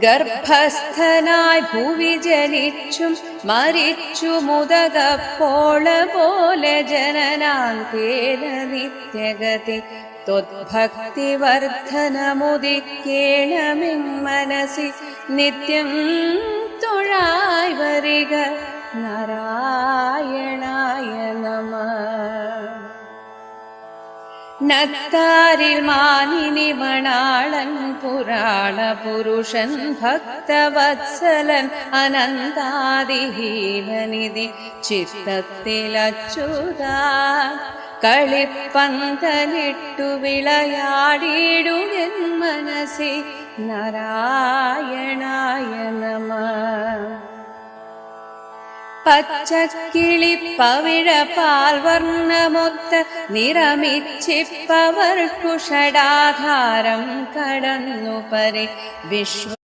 गर्भस्थनय भूविजलिक्छु मरिच्छ मुदगपोले बोले जननां केदे नित्यगति तुभक्ति वर्धनमुदिकेण मिमनसि नित्यं तुराय वरग नारायण நத்தாரில் மானினி மணாளன் புராண புருஷன் பக்தவத்சலன் அனந்தாதிஹீனநிதி சித்தத்தில் அச்சுதா കളിപ്പന്തലിട്ടു വിളയാടിയിടുമെൻ മനസ്സി നാരായണായ നമ പച്ചക്കിളിപ്പവിഴ പാൽവർണ്ണമൊത്ത നിറമിച്ചിപ്പവർക്കു ഷടാധാരം കടന്നു പരി വിശ്വ